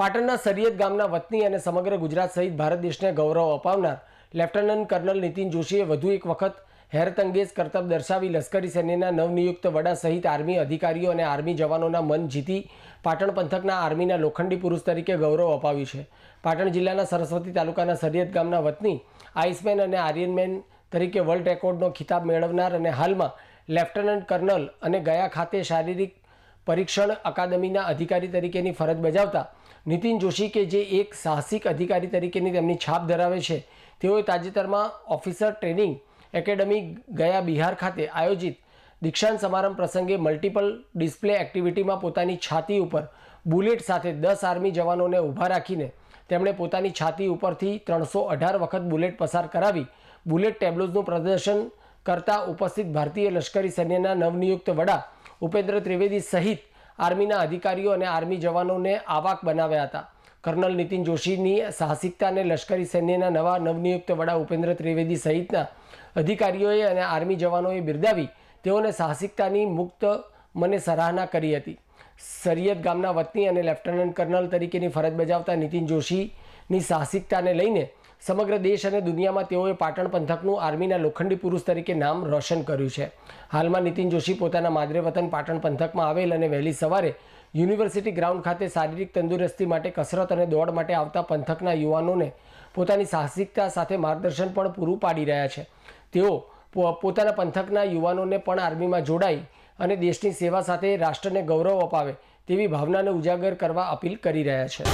પાટણના સરિયદ ગામના વતની અને સમગ્ર ગુજરાત સહિત ભારત દેશને ગૌરવ અપાવનાર લેફ્ટનન્ટ કર્નલ નીતિન જોશીએ વધુ એક વખત હેરતંગેજ કરતબ દર્શાવી લશ્કરી સૈન્યના નવનિયુક્ત વડા સહિત આર્મી અધિકારીઓ અને આર્મી જવાનોના મન જીતી પાટણ પંથકના આર્મીના લોખંડી પુરુષ તરીકે ગૌરવ અપાવ્યું છે. પાટણ જિલ્લાના સરસ્વતી તાલુકાના સરિયદ ગામના વતની આઈસમેન અને આર્યનમેન તરીકે વર્લ્ડ રેકોર્ડનો ખિતાબ મેળવનાર અને હાલમાં લેફ્ટનન્ટ કર્નલ અને ગયા ખાતે શારીરિક પરીક્ષણ અકાદમીના અધિકારી તરીકેની ફરજ બજાવતા નીતિન જોશી કે જે એક સાહસિક અધિકારી તરીકેની તેમની છાપ ધરાવે છે, તેઓએ તાજેતરમાં ઓફિસર ટ્રેનિંગ એકેડમી ગયા બિહાર ખાતે આયોજિત દીક્ષાંત સમારંભ પ્રસંગે મલ્ટિપલ ડિસ્પ્લે એક્ટિવિટીમાં પોતાની છાતી ઉપર બુલેટ સાથે દસ આર્મી જવાનોને ઊભા રાખીને તેમણે પોતાની છાતી ઉપરથી ત્રણસો અઢાર વખત બુલેટ પસાર કરાવી. બુલેટ ટેબ્લોઝનું પ્રદર્શન કરતા ઉપસ્થિત ભારતીય લશ્કરી સૈન્યના નવનિયુક્ત વડા ઉપેન્દ્ર ત્રિવેદી સહિત આર્મીના અધિકારીઓ અને આર્મી જવાનોને આવાક બનાવ્યા હતા. કર્નલ નીતિન જોશીની સાહસિકતા અને લશ્કરી સૈન્યના નવા નવનિયુક્ત વડા ઉપેન્દ્ર ત્રિવેદી સહિતના અધિકારીઓએ અને આર્મી જવાનોએ બિરદાવી તેઓને સાહસિકતાની મુક્ત મને સરાહના કરી હતી. સરિયદ ગામના વતની અને લેફ્ટનન્ટ કર્નલ તરીકેની ફરજ બજાવતા નીતિન જોશીની સાહસિકતાને લઈને સમગ્ર દેશ અને દુનિયામાં તેઓએ પાટણ પંથકનું આર્મીના લોખંડી પુરુષ તરીકે નામ રોશન કર્યું છે. હાલમાં નીતિન જોશી પોતાના માદરે પાટણ પંથકમાં આવેલ અને વહેલી સવારે યુનિવર્સિટી ગ્રાઉન્ડ ખાતે શારીરિક તંદુરસ્તી માટે કસરત અને દોડ માટે આવતા પંથકના યુવાનોને પોતાની સાહસિકતા સાથે માર્ગદર્શન પણ પૂરું પાડી રહ્યા છે. તેઓ પોતાના પંથકના યુવાનોને પણ આર્મીમાં જોડાઈ અને દેશની સેવા સાથે રાષ્ટ્રને ગૌરવ અપાવે તેવી ભાવનાને ઉજાગર કરવા અપીલ કરી રહ્યા છે.